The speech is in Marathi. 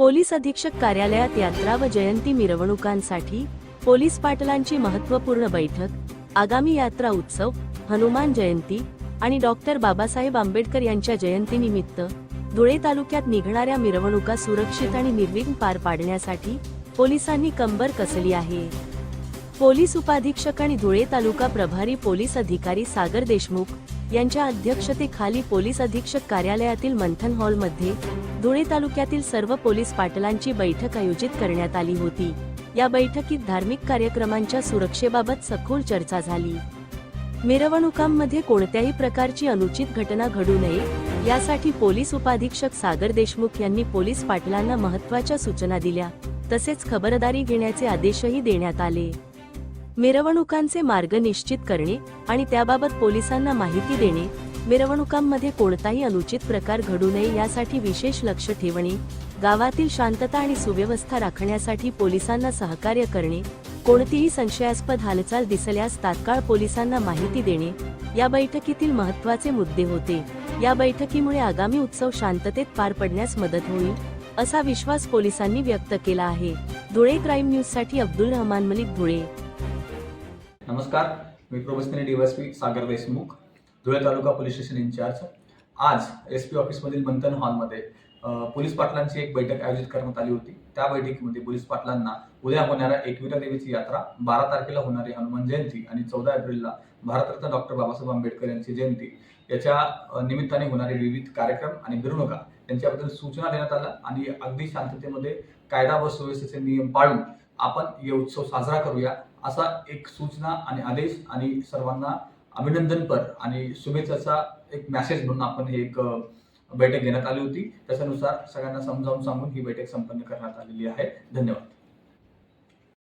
पोलीस अधीक्षक कार्यालयात यात्रा व जयंती मिरवणुकांसाठी पोलीस पाटलांची महत्त्वपूर्ण बैठक आगामी यात्रा उत्सव हनुमान जयंती आणि डॉक्टर बाबासाहेब आंबेडकर यांच्या जयंतीनिमित्त धुळे तालुक्यात निघणाऱ्या मिरवणुका सुरक्षित आणि निर्विघ्न पार पाडण्यासाठी पोलिसांनी कंबर कसली आहे? पोलीस उपाधीक्षक आणि धुळे तालुका प्रभारी पोलीस अधिकारी सागर देशमुख यांच्या अध्यक्षतेखाली पोलीस अधीक्षक कार्यालयातील मंथन हॉलमध्ये धुळे तालुक्यातील सर्व पोलीस पाटलांची बैठक आयोजित करण्यात आली होती. या बैठकीत धार्मिक कार्यक्रमांच्या सुरक्षेबाबत सखोल चर्चा झाली. मिरवणुकांमध्ये कोणत्याही प्रकारची अनुचित घटना घडू नये यासाठी पोलीस उपाधीक्षक सागर देशमुख यांनी पोलीस पाटलांना महत्त्वाच्या सूचना दिल्या. तसेच खबरदारी घेण्याचे आदेशही देण्यात आले. मिरवणुकांचे मार्ग निश्चित करणे आणि त्याबाबत पोलिसांना माहिती देणे मिरवणुकांमध्ये कोणताही अनुचित प्रकार घडू नये यासाठी विशेष लक्ष ठेवणे गावातील शांतता आणि सुव्यवस्था राखण्यासाठी पोलिसांना सहकार्य करणे कोणतीही संशयास्पद हालचाल दिसल्यास तात्काळ पोलिसांना माहिती देणे या बैठकीतील महत्त्वाचे मुद्दे होते. या बैठकीमुळे आगामी उत्सव शांततेत पार पडण्यास मदत होईल असा विश्वास पोलिसांनी व्यक्त केला आहे. धुळे क्राईम न्यूजसाठी अब्दुल रहमान मलिक धुळे. नमस्कार मी probationary DYSP Sagar Deshmukh Dhule taluka police station incharge. आज एस पी ऑफिसमधील मंथन हॉलमध्ये पोलीस पाटलांची एक बैठक आयोजित करण्यात आली होती. त्या बैठकीमध्ये पोलीस पाटलांना उद्या होणाऱ्या एकविरा देवीची यात्रा बारा तारखेला होणारी हनुमान जयंती आणि चौदा एप्रिलला भारतरत्न डॉक्टर बाबासाहेब आंबेडकर यांची जयंती. याच्या निमित्ताने होणारे विविध कार्यक्रम आणि मिरवणुका यांच्याबद्दल सूचना देण्यात आल्या आणि अगदी शांततेमध्ये कायदा व सुव्यवस्थेचे नियम पाळून आपण हे उत्सव साजरा करूया. असा एक सूचना आणि आदेश आणि सर्वांना अभिनंदनपर आणि शुभेच्छाचा एक मॅसेज म्हणून आपण हे एक बैठक घेण्यात आली होती. त्याच्यानुसार सगळ्यांना समजावून सांगून ही बैठक संपन्न करण्यात आलेली आहे. धन्यवाद.